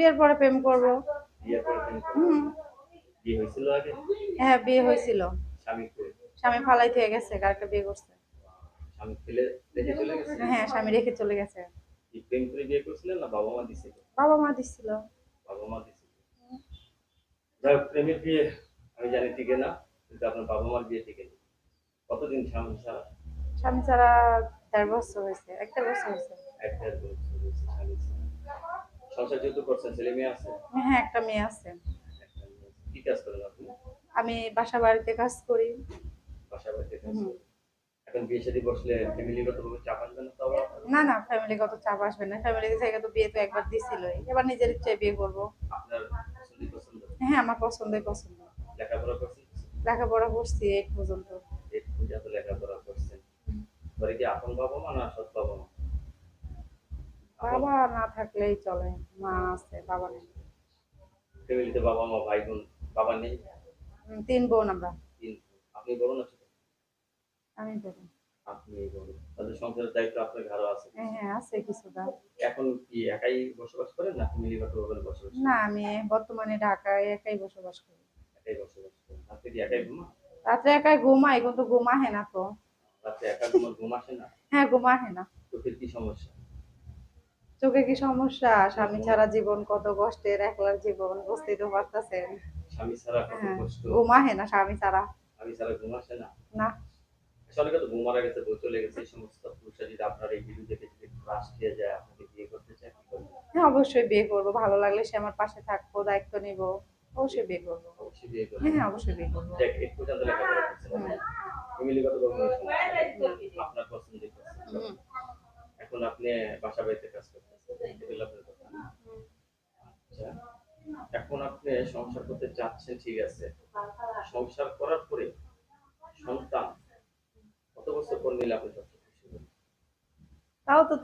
বিয়ের পরে প্রেম করব। বিয়ের পরে প্রেম করবেন? হুম। বিয়ে হয়েছিল আগে? হ্যাঁ বিয়ে হয়েছিল। স্বামী স্বামী ফালাই থেকে গেছে কারকে বিয়ে করছে। স্বামী ফেলে রেখে চলে গেছে? হ্যাঁ স্বামী রেখে চলে গেছে। কি প্রেম করে বিয়ে করছিলেন না বাবা মা দিছিল? বাবা মা দিছিল। বাবা মা দিছিল। যাই হোক, প্রেমের বিয়ে আমি জানি টিকে না কিন্তু আপনার বাবা মার বিয়ে টিকে না। কতদিন স্বামী ছাড়া? স্বামী ছাড়া দেড় বছর হয়েছে এক দেড় বছর হয়েছে। এক দেড় বছর হয়েছে স্বামী ছাড়া। সংসার যেহেতু করছেন ছেলে মেয়ে আছে? হ্যাঁ একটা মেয়ে আছে। কি কাজ করেন আপনি? আমি বাসা বাড়িতে কাজ করি। বাসা বাড়িতে কাজ করেন। এখন বিয়ে শাদী বসলে ফ্যামিলিগত ভাবে চাপ আসবে না তো না না ফ্যামিলিগত চাপ আসবে না। ফ্যামিলি থেকে তো বিয়ে তো একবার দিছিলই। এবার নিজের ইচ্ছায় বিয়ে করব। আপনার পছন্দ পছন্দ? হ্যাঁ আমার পছন্দই পছন্দ। লেখাপড়া করছেন? লেখাপড়া করছি এই পর্যন্ত। এই পূজা তো লেখাপড়া করছেন। বাড়ি কি আপন বাবা মা না সৎ বাবা মা? বাবা না থাকলেই চলে মা আছে বাবা নেই। ফ্যামিলিতে বাবা মা ভাই বোন বাবা নেই? তিন বোন আমরা। তিন আপনি বড় না আমি আপনি বড়। সংসারের দায়িত্ব আপনার আছে। হ্যাঁ হ্যাঁ আছে কিছুটা। এখন কি একাই বসবাস করেন না বসবাস না আমি বর্তমানে ঢাকায় একাই বসবাস করি। একাই বসবাস করেন। আপনি কি একাই ঘুমা রাত্রে একাই ঘুমাই কিন্তু ঘুম আহে না তো। রাতে একা ঘুমা ঘুম আসে না? হ্যাঁ ঘুম আহে না চোখের কি সমস্যা? চোখে কি সমস্যা? স্বামী ছাড়া জীবন কত কষ্টের একলার জীবন বুঝতেই তো পারতেছেন। স্বামী ছাড়া কত কষ্ট? ঘুম আহে না স্বামী ছাড়া। স্বামী ছাড়া ঘুম আসে না? না। আসলে কত ঘুম মারা গেছে বউ চলে গেছে এই সমস্ত পুরুষরা যদি আপনার এই ভিডিও দেখে যদি ক্রাশ খেয়ে যায় আপনাকে বিয়ে করতে চায় কি করবেন? হ্যাঁ অবশ্যই বিয়ে করব। ভালো লাগলে সে আমার পাশে থাকব দায়িত্ব নিব অবশ্যই বিয়ে করব। অবশ্যই বিয়ে হ্যাঁ হ্যাঁ অবশ্যই বিয়ে করব। দেখ এই পর্যন্ত লেখাপড়া ফ্যামিলিগত কোনো সমস্যা নেই। আপনার পছন্দের কাজ হুম। এখন আপনি বাসা বাড়িতে কাজ করতেছেন? আচ্ছা এখন আপনি সংসার করতে চাচ্ছেন ঠিক আছে। সংসার করার পরে সন্তান কত বছর পর নিলে আপনি তাও তো